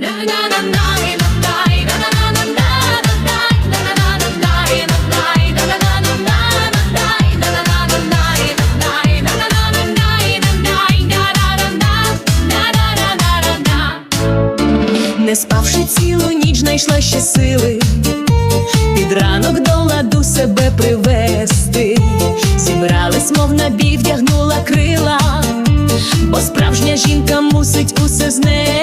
Не спавши цілу ніч, знайшла ще сили, під ранок до ладу себе привести. Зібралась, мов набій, вдягнула крила, бо справжня жінка мусить усе знести.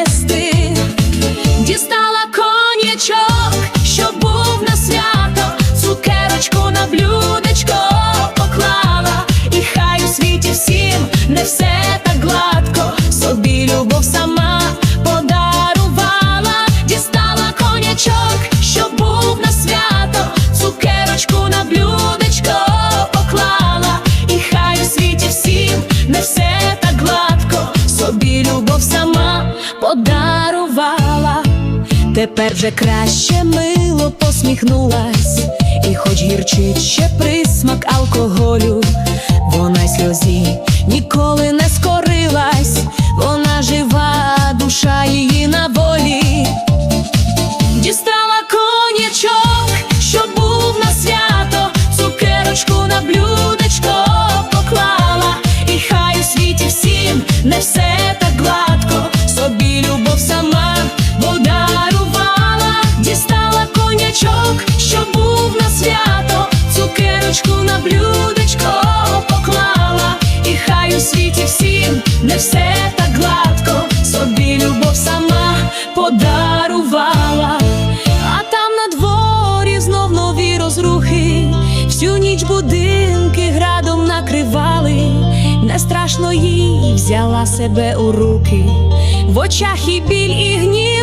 Не все так гладко, собі любов сама подарувала, дістала конячок, що був на свято, цукерочку на блюдечко поклала, і хай у світі всім не все так гладко, собі любов сама подарувала. Тепер вже краще мило посміхнулась, і хоч гірчить ще присмак алкоголю, все так гладко, собі любов сама подарувала, а там на дворі знов нові розрухи, всю ніч будинки градом накривали, не страшно їй взяла себе у руки, в очах і біль, і гнів.